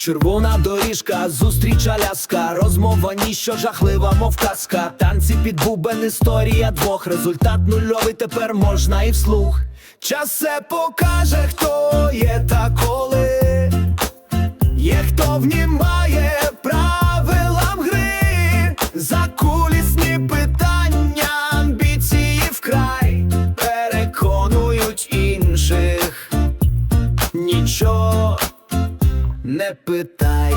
Червона доріжка, зустріч аляска, розмова ніщо жахлива, мов казка. Танці під бубен, історія двох. Результат нульовий тепер можна і вслух. Час все покаже, хто є та коли. Є хто внімає не питай.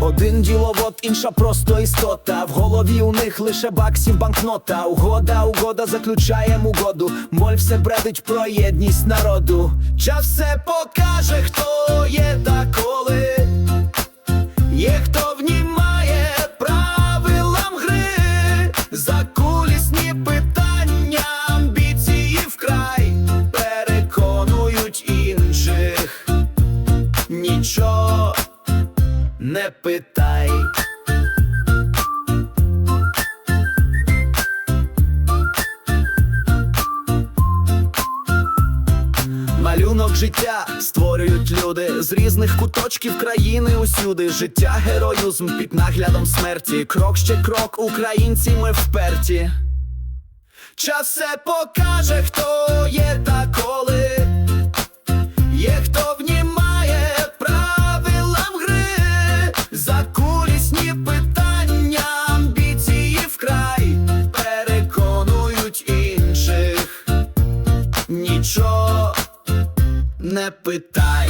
Один діловод, інша просто істота. В голові у них лише баксів банкнота. Угода, угода, заключаєм угоду. Моль все бредить про єдність народу. Час все покаже, хто є Нічого не питай. Малюнок життя створюють люди з різних куточків країни усюди. Життя героїзм під наглядом смерті. Крок ще крок, українці ми вперті. Час все покаже, хто є та коли. Питай.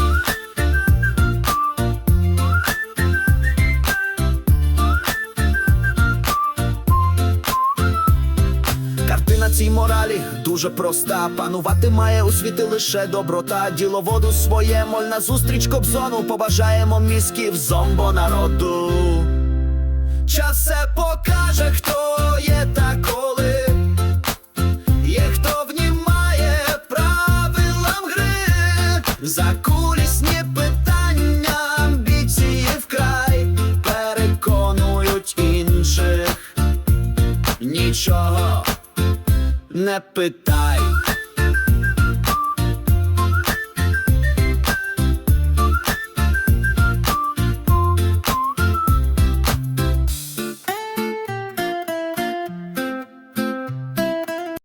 Картина цій моралі дуже проста. Панувати має у світі лише доброта. Діловоду своє моль на зустріч кобзону. Побажаємо мізків зомбо народу. Час все покаже, хто не питай.